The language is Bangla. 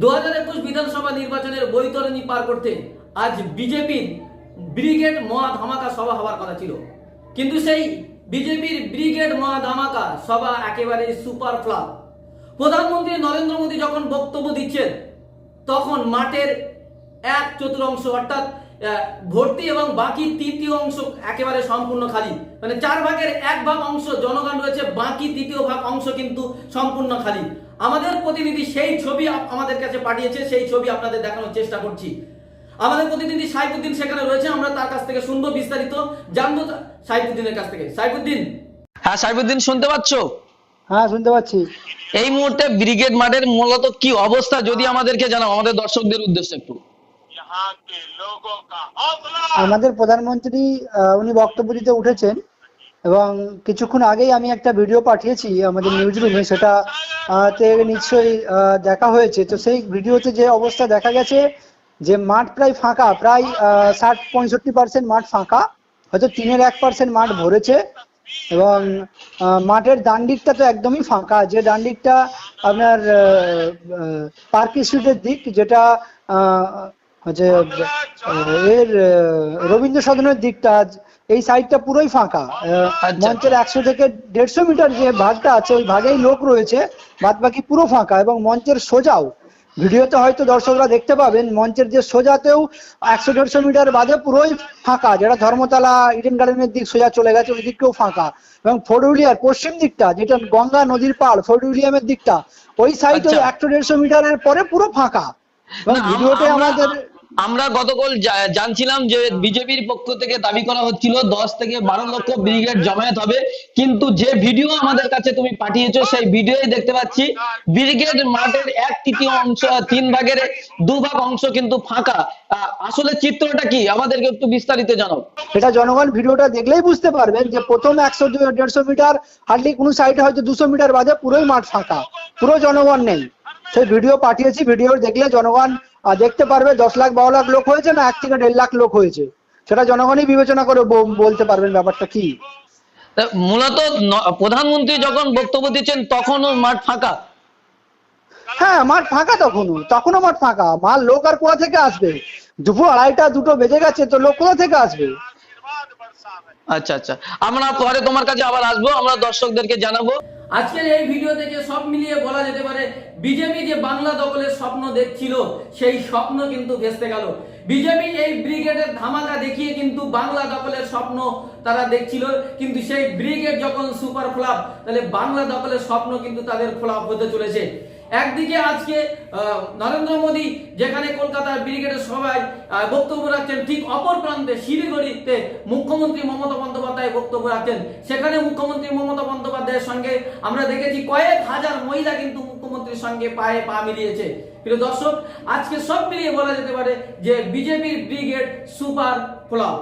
দু হাজার একুশ বিধানসভা নির্বাচনের বৈতরণী পার করতে আজ বিজেপির ব্রিগেড মহা ধামাকা সভা হওয়ার কথা ছিল। কিন্তু সেই বিজেপির ব্রিগেড মহা ধামাকা সভা একেবারে সুপার ফ্লাপ। প্রধানমন্ত্রী নরেন্দ্র মোদী যখন বক্তব্য দিচ্ছেন, তখন মাঠের এক চতুর্থাংশ অর্থাৎ ভর্তি এবং বাকি তৃতীয় অংশ একেবারে সম্পূর্ণ খালি। মানে চার ভাগের এক ভাগ অংশ জনগণ রয়েছে। বাকি দ্বিতীয় ভাগ অংশ কিন্তু সম্পূর্ণ খালি। আমাদের প্রতিনিধি সেই ছবি আমাদের কাছে পাঠিয়েছে সেই ছবি আপনাদের দেখানোর চেষ্টা করছি। আমাদের প্রতিনিধি সাইফুদ্দিন সেখানে রয়েছে আমরা তার কাছ থেকে শুনব বিস্তারিত। জানব সাইফুদ্দিনের কাছ থেকে। সাইফুদ্দিন। হ্যাঁ সাইফুদ্দিন শুনতে পাচ্ছ? হ্যাঁ শুনতে পাচ্ছি। এই মুহূর্তে ব্রিগেড মাঠের মূলত কি অবস্থা যদি আমাদেরকে জানাও আমাদের দর্শকদের উদ্দেশ্যে একটু। আমাদের প্রধানমন্ত্রী উনি বক্তব্য দিতে উঠেছেন। এবং কিছুক্ষণ আগেই আমি একটা ভিডিও পাঠিয়েছি আমাদের নিউজ রুমে সেটা নিশ্চয়ই দেখা হয়েছে। তো সেই ভিডিওতে যে অবস্থা দেখা গেছে, যে মাঠ প্রায় ফাঁকা, প্রায় ষাট, পঁয়ষট্টি পার্সেন্ট মাঠ ফাঁকা, হয়তো তিনের এক পার্সেন্ট মাঠ ভরেছে, এবং মাঠের ডান দিকটা তো একদমই ফাঁকা। যে ডান দিকটা আপনার পার্ক স্ট্রিটের দিক, যেটা হচ্ছে এর রবীন্দ্র সদনের দিকটা এই সাইডটা পুরোই ফাঁকা। আহ, আচ্ছা। মঞ্চের একশো থেকে দেড়শো মিটার যে ভাগটা আছে ওই ভাগেই লোক রয়েছে বাদ বাকি পুরো ফাঁকা এবং মঞ্চের সোজাও। ভিডিওতে হয়তো দর্শকরা দেখতে পাবেন মঞ্চের যে সোজাতেও একশো দেড়শো মিটার বাদে পুরোই ফাঁকা। যেটা ধর্মতলা ইডেন গার্ডেনের দিক সোজা চলে গেছে ওই দিককেও ফাঁকা। এবং ফোর্ট উইলিয়ার পশ্চিম দিকটা যেটা গঙ্গা নদীর পাড় ফোর্ট উইলিয়ামের দিকটা ওই সাইড ওই আচ্ছা। একশো দেড়শো মিটারের পরে পুরো ফাঁকা। এবং ভিডিওতে আমাদের আমরা গতকাল জানছিলাম যে বিজেপির পক্ষ থেকে দাবি করা হচ্ছিল দশ থেকে বারো লক্ষ ব্রিগেড জমায়েত হবে। কিন্তু যে ভিডিও আমাদের কাছে তুমি পাঠিয়েছো সেই ভিডিওই দেখতে পাচ্ছি। ব্রিগেড মাঠের এক তৃতীয় অংশ তিন ভাগের দু ভাগ অংশ কিন্তু ফাঁকা। আসলে চিত্রটা কি? আমাদেরকে একটু বিস্তারিত জানাও। এটা জনগণ ভিডিওটা দেখলেই বুঝতে পারবেন যে প্রথম একশো দেড়শো মিটার হার্ডলি কোনো সাইডে হয়তো দুশো মিটার বাদে পুরোই মাঠ ফাঁকা। পুরো জনগণ নেই। সেই ভিডিও পাঠিয়েছি ভিডিও দেখলে জনগণ আর দেখতে পারবে দশ লাখ বারো লাখ লোক হয়েছে না এক থেকে দেড় লাখ লোক হয়েছে? সেটা জনগণই বিবেচনা করে বলতে পারবেন ব্যাপারটা কি? মূলত প্রধানমন্ত্রী যখন বক্তব্য দিচ্ছেন তখনও মাঠ ফাঁকা? হ্যাঁ মাঠ ফাঁকা তখনও তখনও মাঠ ফাঁকা। মাল লোক আর কোথা থেকে আসবে? দুপুর আড়াইটা দুটো বেজে গেছে তো লোক কোথা থেকে আসবে? আচ্ছা আচ্ছা। আমরা পরে তোমার কাছে আবার আসব, আমরা দর্শকদেরকে জানাব। আজকের এই ভিডিও থেকে সব মিলিয়ে বলা যেতে পারে, বিজেপি যে বাংলা দখলের স্বপ্ন দেখছিল, সেই স্বপ্ন কিন্তু ভেস্তে গেল। বিজেপি এই ব্রিগেডের ধামাকা দেখিয়ে কিন্তু বাংলা দখলের স্বপ্ন তারা দেখছিল। কিন্তু সেই ব্রিগেড যখন সুপার ফ্লাপ, তাহলে বাংলা দখলের স্বপ্ন কিন্তু তাদের ফ্লাপ হতে চলেছে। একদিকে আজকে নরেন্দ্র মোদী যেখানে কলকাতার ব্রিগেডের আহ, বক্তব্য রাখছেন ঠিক অপর প্রান্তে শিলিগুড়িতে মুখ্যমন্ত্রী মমতা বন্দ্যোপাধ্যায় বক্তব্য রাখছেন। সেখানে মুখ্যমন্ত্রী মমতা বন্দ্যোপাধ্যায়ের সঙ্গে আমরা দেখেছি কয়েক হাজার মহিলা কিন্তু মুখ্যমন্ত্রীর সঙ্গে পায়ে পা মিলিয়েছে। প্রিয় দর্শক আজকে সব মিলিয়ে বলা যেতে পারে যে বিজেপির ব্রিগেড সুপার ফ্লপ।